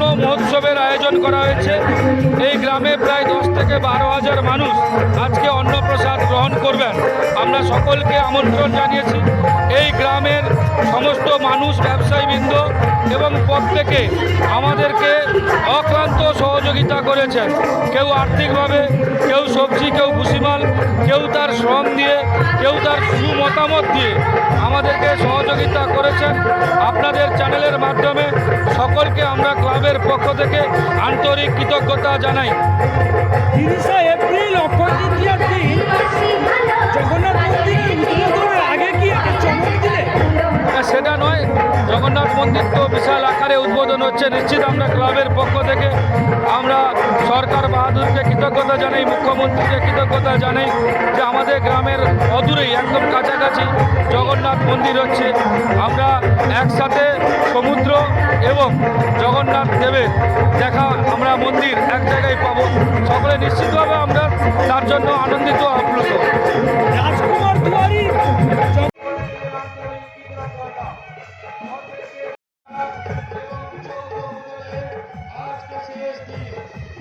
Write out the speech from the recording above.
আয়োজন করা হয়েছে। এই গ্রামে প্রায় দশ থেকে বারো হাজার মানুষ আজকে অন্নপ্রসাদ গ্রহণ করবেন। আমরা সকলকে আমন্ত্রণ জানিয়েছি। এই গ্রামের সমস্ত মানুষ ব্যবসায়ীবৃন্দ এবং প্রত্যেকে আমাদেরকে অক্লান্ত সহযোগিতা করেছেন। কেউ আর্থিকভাবে, কেউ সবজি, কেউ ভুসিমাল কেউ তার শ্রম দিয়ে, কেউ তার সুমতামত দিয়ে আমাদেরকে সহযোগিতা করেছেন। আপনাদের চ্যানেলের মাধ্যমে সকলকে আমরা ক্লাবের পক্ষ থেকে আন্তরিক কৃতজ্ঞতা জানাই। জগন্নাথ মন্দির তো বিশাল আকারে উদ্বোধন হচ্ছে। নিশ্চিত আমরা ক্লাবের পক্ষ থেকে আমরা সরকার বাহাদুরকে কৃতজ্ঞতা জানাই, মুখ্যমন্ত্রীকে কৃতজ্ঞতা জানাই যে আমাদের গ্রামের অদূরেই, একদম কাছাকাছি জগন্নাথ মন্দির হচ্ছে। আমরা একসাথে সমুদ্র এবং জগন্নাথ দেবের দেখা আমরা মন্দির এক জায়গায় পাবো। সকলে নিশ্চিতভাবে আমরা তার জন্য আনন্দিত, আপ্লুত। आज का शेष दिन